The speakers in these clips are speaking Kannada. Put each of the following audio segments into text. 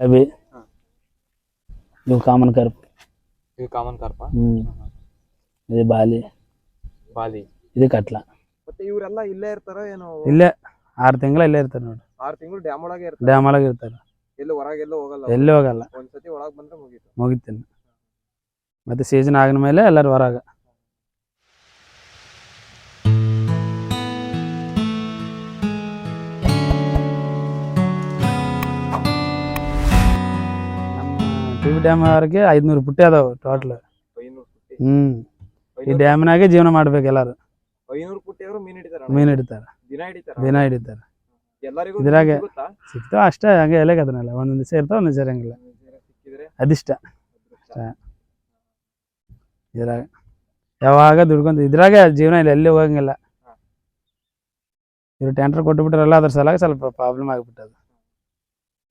ಅವಿ ಹಾ. ಇವು ಕಾಮನ್ ಕರ್ಪ್ ಇವು ಕಾಮನ್ ಕಾರ್ಪ ಹ್ಮ್. ಇದು ಬಾಲಿ. ಬಾಲಿ. ಇದು ಕಟ್ಲ ಮತ್ತೆ ಇವರೆಲ್ಲ ಇಲ್ಲೇ ಇರ್ತಾರ ಏನು? ಇಲ್ಲೇ ಆರು ತಿಂಗಳ ಇಲ್ಲೇ ಇರ್ತಾರೆ ನೋಡಿ. ಆರು ತಿಂಗಳು ಡ್ಯಾಮ್ ಒಳಗೆ ಇರ್ತಾರೆ? ಡ್ಯಾಮ್ ಒಳಗೆ ಇರ್ತಾರೆ. ಎಲ್ಲೂ ಹೊರಗೆ ಎಲ್ಲೂ ಹೋಗಲ್ಲ? ಎಲ್ಲೂ ಹೋಗಲ್ಲ. ಒಂದ್ಸತಿ ಹೊರಗೆ ಬಂದ್ರೆ ಮುಗೀತು. ಮುಗಿತೀನಿ. ಮತ್ತೆ ಸೀಸನ್ ಆಗಿದ ಮೇಲೆ ಎಲ್ಲರೂ ಹೊರಗೆ. ಡ್ಯಾಮ್ ಅವ್ರಿಗೆ ಐದ್ನೂರು ಪುಟ್ಟಿ ಅದಾವ ಟೋಟಲ್ ಹ್ಮ್. ಈ ಡ್ಯಾಮ್ನಾಗೆ ಜೀವನ ಮಾಡ್ಬೇಕು ಎಲ್ಲಾರು. ಐನೂರು ಪುಟ್ಟಿ ಅವರು ಮೀನ್ ಹಿಡಿತಾರ ಮೀನ್ ಹಿಡಿತಾರ. ದಿನ ಹಿಡಿತಾರ? ದಿನ ಹಿಡಿತಾರ. ಎಲ್ಲರಿಗೂ ಇದ್ರಾಗೆ- ಸಿಗ್ತಾವ ಅಷ್ಟೇ ಹಂಗೆ ಎಲೆಗೆ ಅದನ್ನೆಲ್ಲ ಒಂದೊಂದು ದಿವಸ ಇರ್ತಾವ ಒಂದೊಂದು ಸೇರಂಗಿಲ್ಲ ಅದಿಷ್ಟ. ಇದ್ರಾಗ ಯಾವಾಗ ದುಡ್ಕೊಂತ ಇದ್ರಾಗ ಜೀವನ ಇಲ್ಲ ಎಲ್ಲಿ ಹೋಗಂಗಿಲ್ಲ. ಇವ್ರು ಟ್ಯಾಂಟರ್ ಕೊಟ್ಟುಬಿಟ್ರಲ್ಲ ಅದ್ರ ಸಲಾಗ ಸ್ವಲ್ಪ ಪ್ರಾಬ್ಲಮ್ ಆಗ್ಬಿಟ್ಟದ.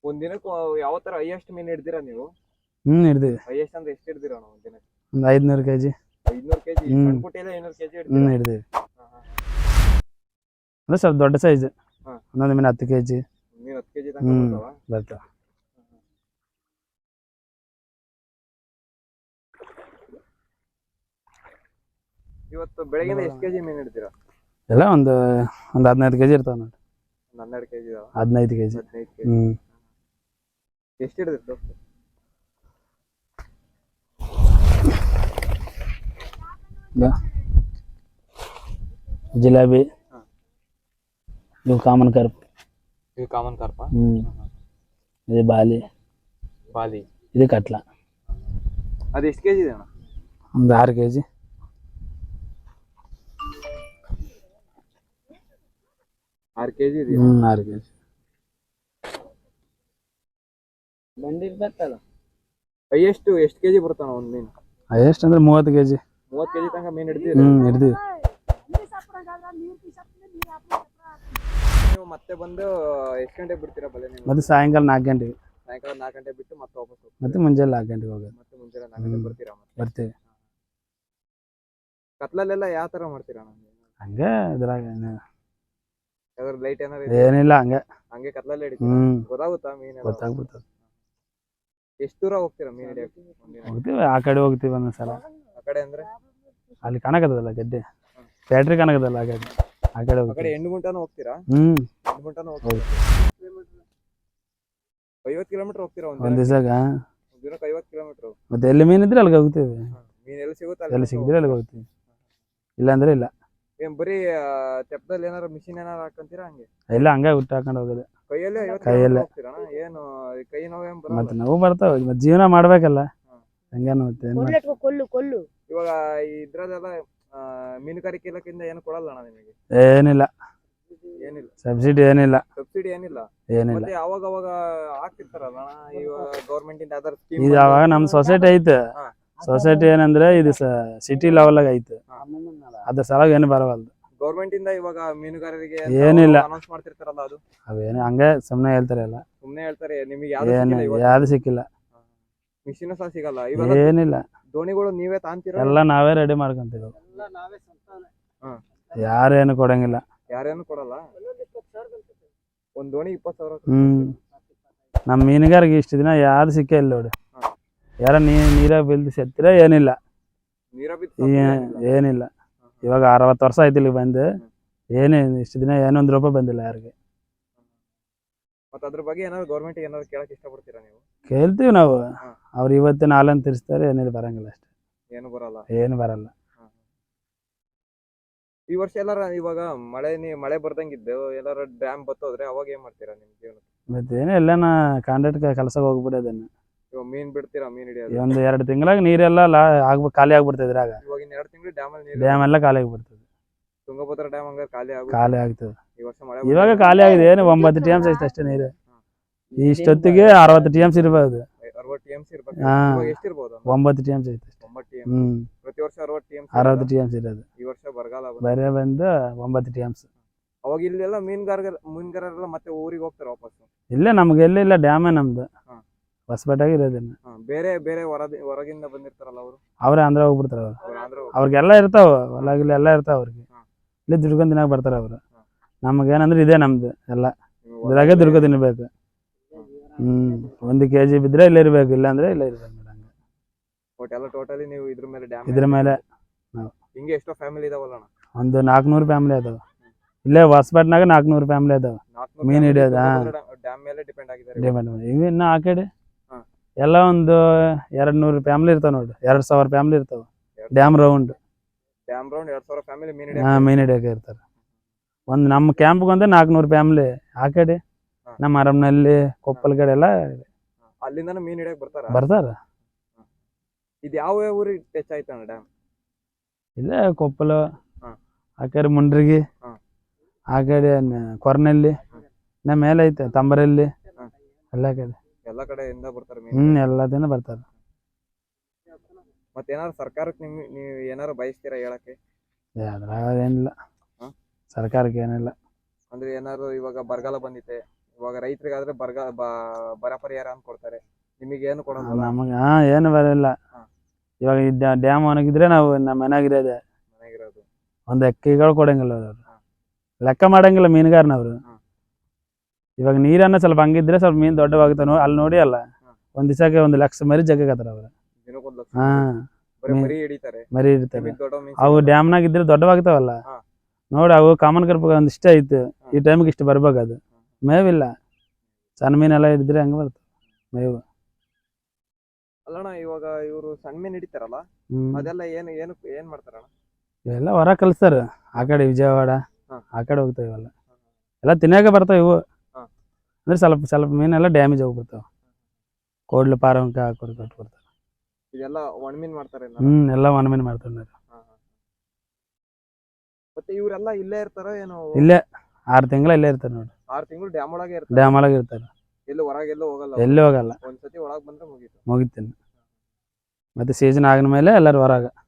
ಒಂದಿನಕ್ಕೂ ದಿನಕ್ಕೂ ಯಾವ ತರ ಹೈಯೆಸ್ಟ್ ಮೀನ್ ಹಿಡ್ದಿರಾ ನೀವು? ಹ್ಮ್ ಹಿಡ್ದೀವಿ ಹೈಯೆಸ್ಟ್ ಅಂದ್ರೆ ಎಷ್ಟು ಹಿಡ್ದಿರ ಒಂದ್ ದಿನಕ್ಕೆ ಒಂದು ಐದ್ನೂರು ಕೆಜಿ. ಕೆಜಿ ಹ್ಮ್. ಸಣ್ಣ ಐನೂರು ಕೆಜಿ ಹ್ಮ್ ಹಿಡ್ದಿವಿ ಅಂದ್ರೆ ಸ್ವಲ್ಪ ದೊಡ್ಡ ಸೈಜ್ ಹಾ. ಒಂದೊಂದು ಮೀನು ಹತ್ತು ಕೆ ಜಿ ಮೀನ್ ಹತ್ತು ಕೆಜಿ ತನಕ ಹ್ಮ್. ಬರ್ತಾವ? ಬರ್ತಾವ ಇವತ್ತು ಬೆಳಗಿನ ಎಷ್ಟು ಕೆಜಿ ಮೀನ್ ಹಿಡ್ದಿರಾ? ಎಲ್ಲ ಒಂದು ಒಂದ್ ಹದಿನೈದು ಕೆಜಿ ಇರ್ತಾವ ನೋಡಿ. ಒಂದ್ ಹನ್ನೆರಡು ಕೆಜಿ ಹದಿನೈದು ಕೆಜಿ. ಹದಿನೈದು ಕೆಜಿ. ಹ್ಮ್. ಎಷ್ಟು ಹಿಡಿದಿತ್ತು? ಇದು ಜಿಲೇಬಿ ಹಾ. ಇವು ಕಾಮನ್ ಕರ್ಪ್ ಇದು ಕಾಮನ್ ಕಾರ್ಪ ಹ್ಮ್ ಇದು ಬಾಲಿ ಬಾಲಿ ಇದು ಕಟ್ಲ ಅದು ಎಷ್ಟು ಕೆಜಿ ಇದೆ ಅಣ್ಣ ಒಂದು ಆರು ಕೆ ಜಿ ಆರು ಕೆಜಿ ಇದೆ ಹ್ಮ್ ಆರು ಕೆ ಜಿ ಹೈಯೆಸ್ಟ್ ಎಷ್ಟು ಕೆಜಿ ಬರ್ತಾನ ಒಂದ್ ಮೀನು ಎಷ್ಟು ಅಂದ್ರೆ ಮೂವತ್ತು ಕೆ ಜಿ ಮೂವತ್ತು ಕೆಜಿ ತನಕ ಮೀನ್ ಹಿಡ್ದಿರಿ ಹ್ಮ್ ಹಿಡ್ದಿವಿ ನೀವು ಮತ್ತೆ ಬಂದು ಎಷ್ಟು ಗಂಟೆಗೆ ಬಿಡ್ತೀರಾ ಬಲೆ ನೀವು? ಮತ್ತೆ ಸಾಯಂಕಾಲ ನಾಲ್ಕು ಗಂಟೆಗೆ. ಸಾಯಂಕಾಲ ನಾಲ್ಕು ಗಂಟೆ ಬಿಟ್ಟು ಮತ್ತೆ ವಾಪಸ್ ಹೋಗ್ತೀರಾ? ಮತ್ತೆ ಮುಂಜಾನೆ ನಾಲ್ಕು ಗಂಟೆಗೆ ಹೋಗೋದು. ಮತ್ತೆ ಮುಂಜಾನೆ ನಾಲ್ಕು ಗಂಟೆ ಹ್ಮ್. ಬರ್ತೀರಾ ಮತ್ತೆ? ಬರ್ತೀವಿ. ಕತ್ಲಲ್ಲೆಲ್ಲ ಯಾವ ತರ ಮಾಡ್ತೀರಾ ಅಣ್ಣ ಹಂಗೆ ಇದ್ರಾಗ ಏನು. ಯಾವ್ದಾದ್ರು ಲೈಟ್ ಏನಾರು ಇದೆ? ಏನಿಲ್ಲ ಹಂಗೆ. ಹಂಗೆ ಕತ್ಲಲ್ಲೇ ಹಿಡಿತೀರಾ? ಹ್ಮ್. ಗೊತ್ತಾಗುತ್ತಾ ಮೀನ್ ಗೊತ್ತಾಗ್ಬಿಡ್ತದೆ. ಎಷ್ಟು ದೂರ ಹೋಗ್ತೀರಾ ಮೀನ್ ಹಿಡಿಯಕ್ಕೆ ಒಂದಿನ? ಹೋಗ್ತೀವಿ ಆ ಕಡೆ ಹೋಗ್ತೀವಿ ಒಂದೊಂದ್ಸಲ. ಕಡೆ ಅಂದ್ರೆ? ಅಲ್ಲಿ ಕಾಣಕತ್ತದಲ್ಲ ಗದ್ದೆ. ಫ್ಯಾಕ್ಟ್ರಿ ಕಾಣಕತ್ತಲ್ಲ ಆ ಕಡೆ ಆ ಕಡೆ ಆ ಕಡೆ ಹೋಗ್ತೀವಿ ಎಂಟು ಗುಂಟನೂ ಹೋಗ್ತೀರಾ? ಹ್ಮ್. ಎಂಟು ಗುಂಟಾನು ಹೋಗ್ತೀರಾ? ಐವತ್ತು ಕಿಲೋಮೀಟರ್ ಹೋಗ್ತೀರಾ ಒಂದ್ ಒಂದ್ ದಿನಕ್ಕೆ? ದಿವಸಗ ಒಂದ್ ದಿನಕ್ಕೆ ಐವತ್ತು ಕಿಲೋಮೀಟರ್. ಮತ್ತೆ ಎಲ್ಲಿ ಮೀನ್ ಇದ್ರೆ ಅಲ್ಲಿಗೆ ಹೋಗ್ತೀವಿ. ಮೀನ್ ಎಲ್ಲಿ ಸಿಗುತ್ತೆ ಎಲ್ಲಿ ಸಿಕ್ಕಿದ್ರೆ ಅಲ್ಲಿಗೆ ಹೋಗ್ತೀವಿ. ಇಲ್ಲಾಂದ್ರೆ ಇಲ್ಲ. ಏನ್ ಬರೀ ತೆಪ್ಪದಲ್ಲಿ ಏನಾರ ಮಿಷಿನ್ ಏನಾರ ಹಾಕಂತೀರಾ ಹಂಗೆ? ಎಲ್ಲ ಹಂಗೆ ಹುಟ್ಟು ಹಾಕೊಂಡು ಹೋಗೋದು. ಕೈಯಲ್ಲೇ ಐವತ್ತು ಕೈಯಲ್ಲೇ. ಏನು ಈ ಕೈ ನೋವು ಏನ್ ಬರಲ್ಲ? ಮತ್ತೆ ನೋವು ಬರ್ತಾವ ಮತ್ತೆ ಜೀವನ ಮಾಡ್ಬೇಕಲ್ಲ. ಹಂಗೇನು ಮತ್ತೆ ಏನ್ ಮಾಡ್- ಕೊಲ್ಲು ಕೊಲ್ಲು ಕೊಲ್ಲು. ಇವಾಗ ಇದ್ರದೆಲ್ಲ ಮೀನುಗಾರಿಕೆ ಇಲಾಖೆಯಿಂದ ಏನು ಕೊಡಲ್ಲ ಅಣ್ಣ ನಿಮಗೆ? ಏನಿಲ್ಲ. ಏನಿಲ್ಲ. ಸಬ್ಸಿಡಿ ಏನಿಲ್ಲ. ಸಬ್ಸಿಡಿ ಏನಿಲ್ಲ. ಏನಿಲ್ಲ. ಮತ್ತೆ ಯಾವಾಗ ಅವಾಗ ಹಾಕ್ತಿರ್ತಾರಲ್ಲ ಅಣ್ಣ? ಇವಾಗ ಗೌರ್ಮೆಂಟ್ ಇಂದ ಅದರ ಸ್ಕೀಮ್ ಇದು ಅವಾಗ ನಮ್ ಸೊಸೈಟಿ ಐತೆ. ಹಾ. ಸೊಸೈಟಿ ಏನಂದ್ರೆ ಇದು ಸಿಟಿ ಲೆವೆಲ್ ಐತೆ. ಅದ್ರ ಸಲಾಗ ಏನು ಬರವಲ್ದು. ಗೌರ್ಮೆಂಟ್ ಇಂದ ಇವಾಗ ಮೀನುಗಾರರಿಗೆ ಏನಿಲ್ಲ. ಅನೌನ್ಸ್ ಮಾಡ್ತಿರ್ತಾರಲ್ಲ ಅದು? ಅವೇನು ಹಂಗೆ ಸುಮ್ಮನೆ ಹೇಳ್ತಾರೆ ಎಲ್ಲ. ಸುಮ್ನೆ ಹೇಳ್ತಾರೆ. ನಿಮಗೆ ಯಾವ್ದು ಏನು ಸಿಕ್ಕಿಲ್ಲ ಇವತ್ತು ಯಾವ್ದು ಸಿಕ್ಕಿಲ್ಲ. ಮಿಷಿನ್ ಸಹ ಸಿಗಲ್ಲ. ಇವಾಗ ಏನಿಲ್ಲ. ದೋಣಿಗಳು ನೀವೇ ತಾಂತಿರೋ? ಎಲ್ಲ ನಾವೇ ರೆಡಿ ಮಾಡ್ಕೊಂತೀವಿ ಯಾರೇನು ಕೊಡಂಗಿಲ್ಲ. ಯಾರೇನು ಕೊಡಲ್ಲ? ಒಂದ್ ದೋಣಿ ಇಪ್ಪತ್ತು ಸಾವಿರ ಹ್ಮ್. ನಮ್ಮ ಮೀನುಗಾರಿಗೆ ಇಷ್ಟು ದಿನ ಯಾರು ಸಿಕ್ಕ ಇಲ್ಲ ನೋಡಿ. ಯಾರ ನೀ ನೀರಾಗ ಬಿಲ್ದು ಸತ್ತಿರ ಏನಿಲ್ಲ. ನೀರ ಬಿತ್ತು ಏನಿಲ್ಲ. ಇವಾಗ ಅರವತ್ತು ವರ್ಷ ಆಯ್ತು ಇಲ್ಲಿ ಬಂದು. ಏನೇ ಇಷ್ಟು ದಿನ ಏನೊಂದು ರೂಪಾಯಿ ಬಂದಿಲ್ಲ ಯಾರಿಗೆ. ಮತ್ತೆ ಅದ್ರ ಬಗ್ಗೆ ಏನಾದ್ರು ಗೌರ್ಮೆಂಟ್ ಏನಾದ್ರು ಕೇಳಕ್ ಇಷ್ಟಪಡ್ತೀರಾ ನೀವು? ಕೇಳ್ತೀವಿ ನಾವು. ಅವ್ರು ಇವತ್ತಿನ ಹಾಲನ್ನು ತಿರ್ಸ್ತಾರೆ ಏನಿಲ್ಲ ಬರಂಗಿಲ್ಲ ಅಷ್ಟೇ. ಏನು ಬರಲ್ಲ. ಏನು ಬರಲ್ಲ. ಈ ವರ್ಷ ಎಲ್ಲಾರ ಇವಾಗ ಮಳೆ ನೀ ಮಳೆ ಬರ್ದಂಗಿದ್ದು ಎಲ್ಲಾರ ಡ್ಯಾಮ್ ಬತ್ತೋದ್ರೆ ಅವಾಗ ಏನ್ ಮಾಡ್ತೀರಾ ನಿಮ್ ಜೀವನ ಮತ್ತೆ ಏನೋ ಎಲ್ಲನ ಕಾಂಟ್ರಾಕ್ಟ್ ಕೆಲಸ ಹೋಗ್ಬಿಡೋದನ್ನ ಇವಾಗ ಮೀನ್ ಬಿಡ್ತೀರಾ ಮೀನ್ ಹಿಡಿಯೋದು? ಒಂದು ಎರಡು ತಿಂಗಳಾಗ ನೀರೆಲ್ಲ ಲಾ ಆಗ್ಬ ಖಾಲಿ ಆಗ್ಬಿಡ್ತದೆ ಇದ್ರಾಗ. ಇವಾಗ ಇನ್ ಎರಡು ತಿಂಗಳು ಡ್ಯಾಮ್ ಅಲ್ಲಿ ನೀರು ಡ್ಯಾಮ್ ಎಲ್ಲ ಖಾಲಿ ಆಗ್ಬಿಡ್ತದೆ ತುಂಗಭದ್ರ ಡ್ಯಾಮ್ ಹಂಗಾರೆ ಖಾಲಿ ಆಗುತ್ತೆ ಖಾಲಿ ಆಗ್ತದೆ. ಈ ವರ್ಷ ಮಳೆ ಇವಾಗ. ಖಾಲಿ ಆಗಿದೆ ಏನು ಒಂಬತ್ತು ಟಿ ಐತೆ ಅಷ್ಟೇ ನೀರು. ಇಷ್ಟೊತ್ತಿಗೆ ಅರವತ್ತು ಟಿ ಎಮ್ಸ್ ಇರ್ಬೋದು. ಅರವತ್ತು ಟಿಎಂಸಿ ಇರ್ಬೇಕು. ಹಾ. ಇವಾಗ ಎಷ್ಟಿರ್ಬೋದು ಅಂತ? ಒಂಬತ್ತು ಟಿ ಎಮ್ಸ್ ಐತೆ ಒಂಬತ್ತು ಪ್ರತಿ ವರ್ಷ ಅರವತ್ತು ಟಿ ಎಂ ಅರವತ್ತು ಟಿ ಎಮ್ಸ್ ಇರೋದು. ಈ ವರ್ಷ ಬರಗಾಲ ಬಂದ ಬರೇ ಬಂದು ಒಂಬತ್ತು ಟಿ ಎಮ್ಸ್ ಅವಾಗ ಇಲ್ಲೆಲ್ಲ ಮೀನುಗಾರ ಮೀನುಗಾರರೆಲ್ಲ ಮತ್ತೆ ಊರಿಗೆ ಹೋಗ್ತಾರೆ ವಾಪಸ್ ಇಲ್ಲೇ ನಮ್ಗೆ ಎಲ್ಲಿ ಇಲ್ಲ ಡ್ಯಾಮೇ ನಮ್ದು. ಹಾ. ಹೊಸಪೇಟೆಗೆ ಇರೋದಿಲ್ಲ. ಬೇರೆ ಬೇರೆ ಹೊರ ಹೊರಗಿಂದ ಬಂದಿರ್ತಾರಲ್ಲ ಅವರು? ಅವ್ರೆ ಆಂಧ್ರ ಹೋಗ್ಬಿಡ್ತಾರ ಅವ್ರು. ಅವ್ರು ಆಂಧ್ರ ಅವ್ರಿಗೆಲ್ಲ ಇರ್ತಾವ ಹೊಲ ಗಿಲ ಎಲ್ಲ ಇರ್ತಾವ ಅವ್ರಿಗೆ. ಹಾ. ಇಲ್ಲಿ ದುಡ್ಕೊಂಡ್ ತಿನ್ನಾಕ ಬರ್ತಾರ ಅವ್ರು. ಹಾ. ನಮಗೇನಂದ್ರೆ ಇದೇ ನಮ್ದು ಎಲ್ಲ. ಇದ್ರಾಗೆ ದುಡ್ಕೊ ತಿನ್ಬೇಕು ಹ್ಮ್. ಒಂದು ಕೆ ಜಿ ಬಿದ್ರೆ ಇಲ್ಲೇ ಇರ್ಬೇಕು ಇಲ್ಲಾಂದ್ರೆ ಇಲ್ಲ ಇರ್ಬೇಕು ನೋಡು ಹಂಗೆ. ಎಲ್ಲ ಟೋಟಲಿ ನೀವು ಇದ್ರ ಮೇಲೆ ಡ್ಯಾಮ್ ಇದ್ರ ಮೇಲೆ ಹಿಂಗೆ ಎಷ್ಟೋ ಫ್ಯಾಮಿಲಿ ಇದಾವಲ್ಲ ಅಣ್ಣ. ಒಂದು ನಾಲ್ಕುನೂರು ಫ್ಯಾಮಿಲಿ ಅದಾವ. ಇಲ್ಲೇ ಹೊಸಪೇಟ್ನಾಗ ನಾಲ್ಕುನೂರು ಫ್ಯಾಮಿಲಿ ಅದಾವ. ಮೀನ್ ಹಿಡಿಯೋದಾ? ಡ್ಯಾಮ್ ಮೇಲೆ ಡಿಪೆಂಡ್ ಆಗಿದ್ದಾರೆ ಡಿಪೆಂಡ್ ಇವು ಇನ್ನು ಆ ಕಡೆ ಎಲ್ಲ ಒಂದು ಎರಡು ನೂರು ಫ್ಯಾಮಿಲಿ ಇರ್ತಾವ ನೋಡಿ. ಎರಡು ಸಾವಿರ ಫ್ಯಾಮಿಲಿ ಇರ್ತಾವ. ಡ್ಯಾಮ್ ರೌಂಡ್ ಡ್ಯಾಮ್ ರೌಂಡ್ ಎರಡ್ ಸಾವಿರ ಫ್ಯಾಮಿಲಿ ಮೀನ್ ಹಾ ಮೀನ್ ಹಿಡಿಯೋಕೆ ಇರ್ತಾರೆ. ಒಂದು ನಮ್ಮ ಕ್ಯಾಂಪ್ಗೆ ಒಂದು ನಾಲ್ಕುನೂರು ಫ್ಯಾಮಿಲಿ ಆ ಕಡೆ. ನಮ್ಮ ಅರಮನಲ್ಲಿ ಕೊಪ್ಪಲ್ ಕಡೆ ಎಲ್ಲ ಅಲ್ಲಿಂದ ಮೀನ್ ಹಿಡಿಯಕ್ ಬರ್ತಾರ? ಬರ್ತಾರ. ಇದು ಯಾವ ಯಾವ ಊರಿಗೆ ಟಚ್ ಆಯ್ತಣ್ಣ ಡ್ಯಾಮ್ ಇಲ್ಲೇ ಕೊಪ್ಪಳ. ಆ ಕಡೆ ಮುಂಡ್ರಿಗಿ. ಆ ಕಡೆ ಕೊರ್ನಲ್ಲಿ ನಮ್ಮ ಮೇಲೆ ಐತೆ ತಂಬರಲ್ಲಿ. ಎಲ್ಲ ಕಡೆ. ಇಂದ ಕಡೆಯಿಂದ ಬರ್ತಾರೆ ಮೀನ್ ಹ್ಮ್ ಎಲ್ಲದಿಂದ ಬರ್ತಾರ. ಮತ್ತೆ ಏನಾದ್ರು ಸರ್ಕಾರಕ್ಕೆ ನಿಮ್ ನೀವು ಏನಾರು ಬಯಸ್ತೀರಾ ಹೇಳಕ್ಕೆ? ಅದ್ರಾಗ ಏನಿಲ್ಲ ಸರ್ಕಾರಕ್ಕೆ ಏನಿಲ್ಲ. ಅಂದ್ರೆ ಏನಾದ್ರು ಇವಾಗ ಬರಗಾಲ ಬಂದಿತ್ತೆ ಇವಾಗ ರೈತರಿಗಾದ್ರೆ ಬರ್ಗ ಬರ ಪರಿಹಾರ ಅಂತ ಕೊಡ್ತಾರೆ. ನಿಮಗೆ ಏನು ಕೊಡೋಲ್ಲ ನಮಗೆ ಹಾ ಏನು ಬರಲ್ಲ. ಇವಾಗ ಈ ಡ್ಯಾಮ್ ಒಣಗಿದ್ರೆ ನಾವು ನಮ್ಮ ಮನೆಯಾಗಿರೋದೆ ಮನೆಗಿರೋದು. ಒಂದು ಎಕ್ಕಿಗಳು ಕೊಡಂಗಿಲ್ಲ ಅವ್ರು. ಲೆಕ್ಕ ಮಾಡಂಗಿಲ್ಲ ಮೀನುಗಾರನವ್ರು. ಇವಾಗ ನೀರನ್ನ ಸ್ವಲ್ಪ ಹಂಗಿದ್ರೆ ಸ್ವಲ್ಪ ಮೀನು ದೊಡ್ಡವಾಗ್ತಾವ ಅಲ್ಲಿ ನೋಡಿ ಅಲ್ಲ. ಒಂದ್ ದಿವಸಕ್ಕೆ ಒಂದು ಲಕ್ಷ ಮರಿ ಜಗ್ಗಕತ್ತಾರ ಅವ್ರು. ದಿನಕ್ಕೊಂದ್ ಲಕ್ಷ ಹಾ. ಬರೀ ಮರಿ ಹಿಡಿತಾರೆ. ಮರಿ ಇರ್ತಾರೆ ನಿಮಗೆ ದೊಡ್ಡ ಮೀನ್ ಅವು ಸಿಗಲ್ಲ. ಡ್ಯಾಮ್ನಾಗ ಇದ್ರೆ ದೊಡ್ಡವಾಗ್ತಾವಲ್ಲ. ಹಾ. ನೋಡಿ ಅವು ಕಾಮನ್ ಕರ್ಪ ಒಂದಿಷ್ಟ ಇಷ್ಟ ಐತೆ. ಈ ಟೈಮ್ಗೆ ಇಷ್ಟು ಬರ್ಬೇಕು ಅದು. ಮೇವಿಲ್ಲ. ಸಣ್ಣ ಮೀನೆಲ್ಲ ಇದ್ರೆ ಹಂಗ ಬರ್ತದೆ ಮೇವು. ಅಲ್ಲಣ್ಣ ಇವಾಗ ಇವರು ಸಣ್ಣ ಮೀನ್ ಹಿಡಿತಾರಲ್ಲ ಹ್ಮ್. ಅದೆಲ್ಲ ಏನು ಏನು ಏನ್ ಮಾಡ್ತಾರಣ್ಣ? ಇವೆಲ್ಲ ಹೊರ ಕಲಿಸ್ತಾರೆ. ಆ ಕಡೆ ವಿಜಯವಾಡ ಹಾ. ಆ ಕಡೆ ಹೋಗ್ತಾವ ಇವೆಲ್ಲ. ಎಲ್ಲ ತಿನ್ನಾಕ ಬರ್ತಾವ ಇವು. ಹಾ. ಅಂದ್ರೆ ಸ್ವಲ್ಪ ಸ್ವಲ್ಪ ಮೀನೆಲ್ಲ ಡ್ಯಾಮೇಜ್ ಹೋಗ್ಬಿಡ್ತಾವ. ಕೋಡ್ಲು ಪಾರಂಕ ಹಾಕೊಂಡು ಕಟ್ಬಿಡ್ತಾರೆ. ಇದೆಲ್ಲ ಇದೆಲ್ಲ ಒಣಮೀನ್ ಮಾಡ್ತಾರೆ ಹ್ಮ್ ಎಲ್ಲ ಒಣ ಮೀನು ಮಾಡ್ತಾರೆ ಮತ್ತೆ ಇವರೆಲ್ಲ ಇಲ್ಲೇ ಇರ್ತಾರ ಏನು? ಇಲ್ಲೇ ಆರು ತಿಂಗಳ ಇಲ್ಲೇ ಇರ್ತಾರೆ ನೋಡಿ. ಆರ್ ತಿಂಗಳು ಡ್ಯಾಮ್ ಒಳಗೆ ಇರ್ತಾರೆ. ಡ್ಯಾಮ್ ಒಳಗೆ ಇರ್ತಾರ. ಎಲ್ಲೂ ಹೊರಗೆ ಎಲ್ಲೂ ಹೋಗಲ್ಲ. ಎಲ್ಲಿ ಹೋಗಲ್ಲ. ಒಂದ್ಸತಿ ಒಳಗ್ ಬಂದ್ರೆ ಮುಗೀತು. ಮುಗಿತೀನಿ. ಮತ್ತೆ ಸೀಸನ್ ಆಗಿದ ಮೇಲೆ ಎಲ್ಲರೂ ಹೊರಗೆ.